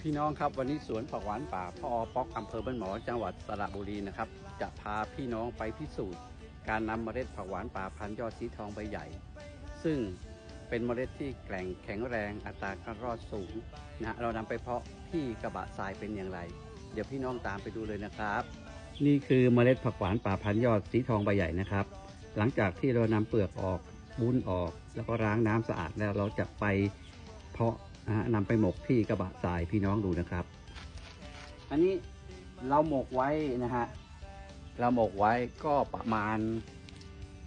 พี่น้องครับวันนี้สวนผักหวานป่าพ่ออป๊อกอำเภอบ้านหมอจังหวัดสระบุรีนะครับ จะพาพี่น้องไปพิสูจน์ การนำเมล็ดผักหวานป่าพันยอดสีทองใบใหญ่ ซึ่งเป็นเมล็ดที่แกร่งแข็งแรงอัตราการรอดสูงนะเรานำไปเพาะที่กระบะทรายเป็นอย่างไร เดี๋ยวพี่น้องตามไปดูเลยนะครับ นี่คือเมล็ดผักหวานป่าพันยอดสีทองใบใหญ่นะครับ หลังจากที่เรานำเปลือกออกบุ้นออก แล้วก็ล้างน้ำสะอาดแล้วเราจะไปเพาะ นะฮะนำไปหมกที่กระบะทรายพี่น้องดูนะครับ อันนี้เราหมกไว้นะฮะเราหมกไว้ก็ประมาณ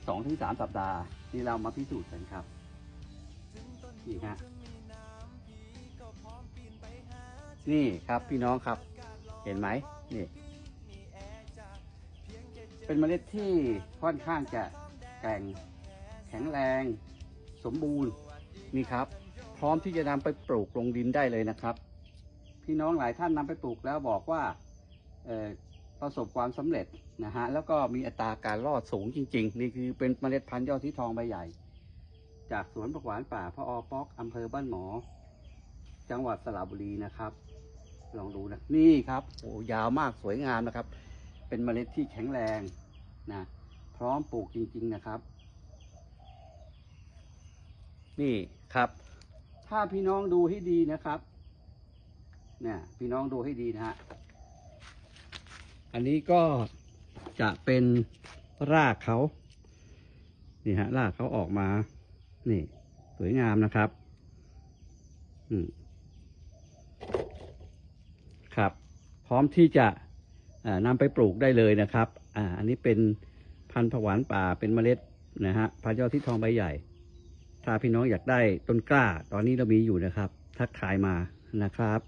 สองถึงสามสัปดาห์นี่เรามาพิสูจน์กันครับนี่ฮะนี่ครับพี่น้องครับ เห็นไหมนี่เป็นเมล็ดที่ค่อนข้างจะแกร่งแข็งแรง สมบูรณ์นี่ครับ ร้อมที่จะนำไปปลูกลงดินได้เลยนะครับ พี่น้องหลายท่านนำไปปลูกแล้วบอกว่าประสบความสำเร็จนะฮะแล้วก็มีอัตราการรอดสูงจริง ๆ นี่คือเป็นเมล็ดพันธุ์ยอดที่ทองใบใหญ่ จากสวนผักหวานป่าพระออป๊อกอำเภอบ้านหมอ จังหวัดสระบุรีนะครับ ลองดูนะนี่ครับโอ้ยาวมากสวยงามนะครับ เป็นเมล็ดที่แข็งแรงนะพร้อมปลูกจริง ๆนะครับ นี่ครับ ถ้าพี่น้องดูให้ดีนะครับ เนี่ย พี่น้องดูให้ดีนะฮะ อันนี้ก็จะเป็นรากเขา นี่ฮะ รากเขาออกมา นี่ สวยงามนะครับ อืม ครับ พร้อมที่จะนำไปปลูกได้เลยนะครับ อ่า อันนี้เป็นพันธุ์ผวานป่า เป็นเมล็ดนะฮะ พันยอดที่ทองใบใหญ่ ถ้าพี่น้องอยากได้ต้นกล้า ตอนนี้เรามีอยู่นะครับ ทักทายมานะครับ